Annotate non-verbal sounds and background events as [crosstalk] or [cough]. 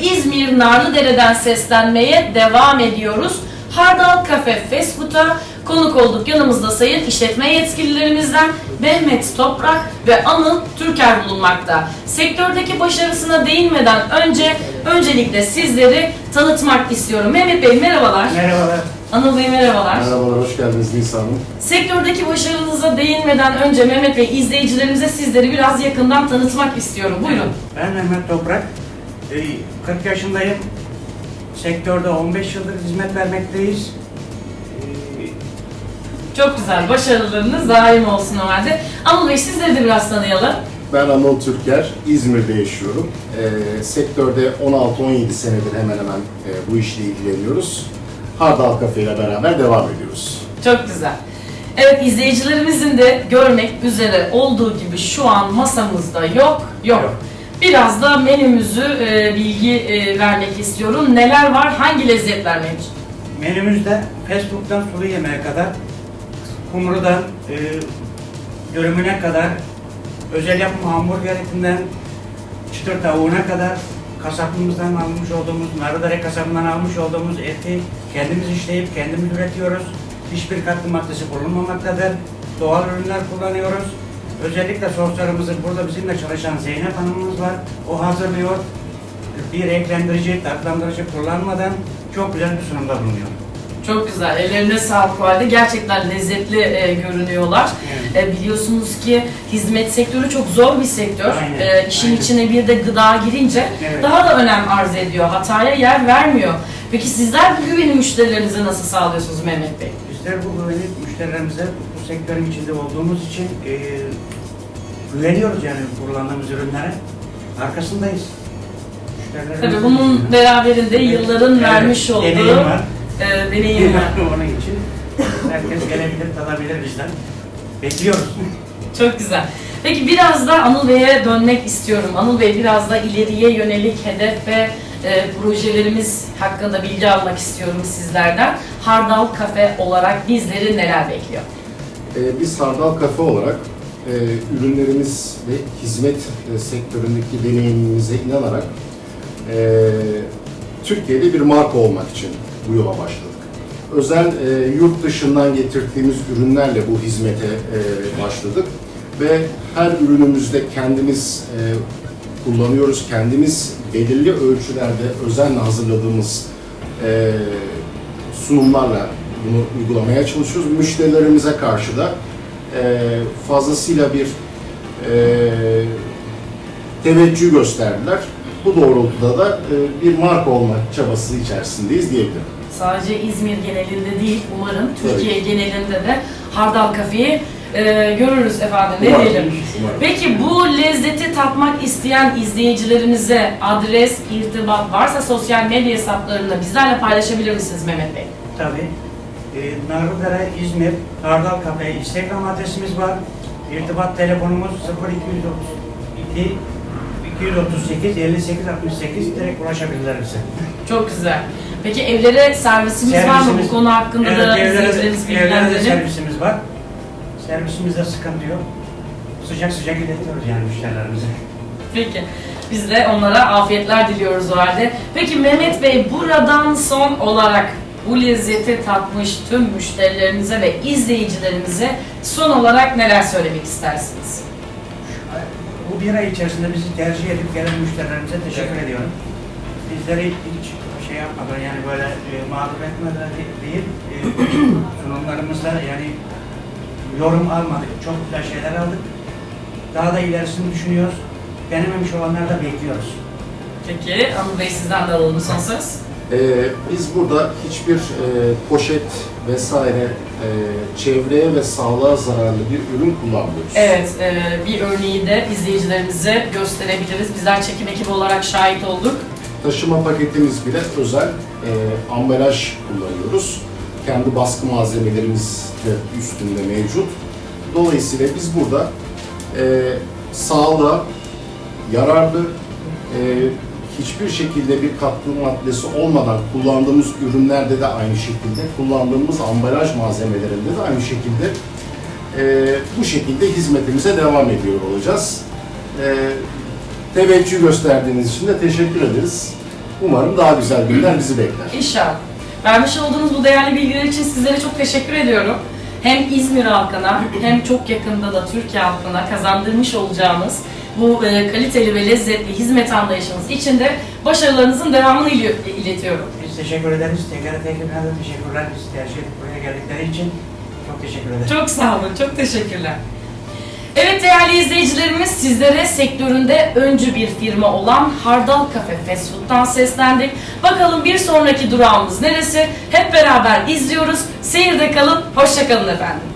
İzmir Narlıdere'den seslenmeye devam ediyoruz. Hardal Cafe Fast Food'a konuk olduk. Yanımızda sayın işletme yetkililerimizden Mehmet Toprak ve Anıl Türker bulunmakta. Sektördeki başarısına değinmeden önce öncelikle sizleri tanıtmak istiyorum. Mehmet Bey merhabalar. Merhabalar. Anıl Bey merhabalar. Merhabalar, hoş geldiniz Nisa Hanım. Sektördeki başarınıza değinmeden önce Mehmet Bey izleyicilerimize sizleri biraz yakından tanıtmak istiyorum. Buyurun. Ben Mehmet Toprak. Ee, 40 yaşındayım. Sektörde 15 yıldır hizmet vermekteyiz. Ee, Çok güzel. Başarılarınız daim olsun o halde. Anıl Bey sizleri de biraz tanıyalım. Ben Anıl Türker, İzmir'de yaşıyorum. Ee, sektörde 16-17 senedir hemen hemen e, bu işle ilgileniyoruz. Hardal Cafe ile beraber devam ediyoruz. Çok güzel. Evet izleyicilerimizin de görmek üzere olduğu gibi şu an masamızda yok, yok. Yok. Biraz da menümüzü e, bilgi e, vermek istiyorum. Neler var, hangi lezzetler mevcut? Menümüzde Facebook'tan sulu yemeğe kadar, kumrudan e, dürümüne kadar, özel yapım hamburger etinden çıtır tavuğuna kadar, kasabımızdan almış olduğumuz, Narıdere kasabından almış olduğumuz eti kendimiz işleyip kendimiz üretiyoruz. Hiçbir katkı maddesi bulunmamaktadır. Doğal ürünler kullanıyoruz. Özellikle soslarımızı burada bizimle çalışan Zeynep Hanımımız var. O hazırlıyor. Bir renklendirici, tatlandırıcı kullanmadan çok güzel bir sunumda bulunuyor. Çok güzel. Ellerine sağlık halde. Gerçekten lezzetli e, görünüyorlar. Evet. E, biliyorsunuz ki hizmet sektörü çok zor bir sektör. Aynen, E, işin aynen. içine bir de gıda girince Evet. daha da önem arz ediyor. Hataya yer vermiyor. Peki sizler bu güveni müşterilerinize nasıl sağlıyorsunuz Mehmet Bey? Bizler bu güveni müşterilerimize bu sektörün içinde olduğumuz için e, güveniyoruz yani kullandığımız ürünlere. Arkasındayız. Tabii bunun beraberinde yılların Evet, vermiş olduğu. E, deneyim var. Onun için herkes gelebilir, tadabilir bizden. Bekliyoruz. Çok güzel. Peki biraz da Anıl Bey'e dönmek istiyorum. Anıl Bey biraz da ileriye yönelik hedef ve e, projelerimiz hakkında bilgi almak istiyorum sizlerden. Hardal Kafe olarak bizleri neler bekliyor? Ee, biz Hardal Cafe olarak e, ürünlerimiz ve hizmet e, sektöründeki deneyimimize inanarak e, Türkiye'de bir marka olmak için bu yola başladık. Özel e, yurt dışından getirdiğimiz ürünlerle bu hizmete e, başladık ve her ürünümüzde kendimiz e, kullanıyoruz, kendimiz belirli ölçülerde özenle hazırladığımız e, sunumlarla bunu uygulamaya çalışıyoruz. Müşterilerimize karşı da e, fazlasıyla bir e, teveccüh gösterdiler. Bu doğrultuda da e, bir marka olma çabası içerisindeyiz diyebilirim. Sadece İzmir genelinde değil, umarım Tabii. Türkiye genelinde de Hardal Kafe'yi e, görürüz efendim. Ne Umarım, diyelim? umarım. Peki bu lezzeti tatmak isteyen izleyicilerimize adres, irtibat varsa sosyal medya hesaplarında bizlerle paylaşabilir misiniz Mehmet Bey? Tabii. E, Narlıdere, İzmir, Hardal Kafe Instagram adresimiz var. İrtibat telefonumuz 0232 238 58 68 direkt ulaşabilirler bize. Çok güzel. Peki evlere servisimiz, var mı bu konu hakkında evet, da evlere, izleyicilerimiz evlere de servisimiz var. Servisimizde sıkıntı yok. Sıcak sıcak iletiyoruz yani müşterilerimize. Peki. Biz de onlara afiyetler diliyoruz o halde. Peki Mehmet Bey buradan son olarak bu lezzeti tatmış tüm müşterilerimize ve izleyicilerimize son olarak neler söylemek istersiniz? Bu bir ay içerisinde bizi tercih edip gelen müşterilerimize teşekkür ediyorum. Bizleri hiç şey yapmadan yani böyle e, mağdur etmeden de- değil, e, [coughs] sunumlarımızda yani yorum almadık, çok güzel şeyler aldık. Daha da ilerisini düşünüyoruz. Denememiş olanları da bekliyoruz. Peki Anıl Bey sizden de alalım son söz. Ee, biz burada hiçbir e, poşet vesaire e, çevreye ve sağlığa zararlı bir ürün kullanmıyoruz. Evet, e, bir örneği de izleyicilerimize gösterebiliriz. Bizler çekim ekibi olarak şahit olduk. Taşıma paketimiz bile özel e, ambalaj kullanıyoruz. Kendi baskı malzemelerimiz de üstünde mevcut. Dolayısıyla biz burada e, sağlığa yararlı, e, hiçbir şekilde bir katkı maddesi olmadan kullandığımız ürünlerde de aynı şekilde, kullandığımız ambalaj malzemelerinde de aynı şekilde e, bu şekilde hizmetimize devam ediyor olacağız. E, teveccüh gösterdiğiniz için de teşekkür ederiz. Umarım daha güzel günler bizi bekler. İnşallah. Vermiş olduğunuz bu değerli bilgiler için sizlere çok teşekkür ediyorum. Hem İzmir halkına hem çok yakında da Türkiye halkına kazandırmış olacağınız bu e, kaliteli ve lezzetli hizmet anlayışınız için de başarılarınızın devamını iletiyorum. Biz teşekkür ederiz. Tekrar tekrar teşekkürler. Biz tercih edip buraya geldikleri için çok teşekkür ederiz. Çok sağ olun, çok teşekkürler. Evet değerli izleyicilerimiz sizlere sektöründe öncü bir firma olan Hardal Cafe Fast Food'dan seslendik. Bakalım bir sonraki durağımız neresi? Hep beraber izliyoruz. Seyirde kalın, hoşça kalın efendim.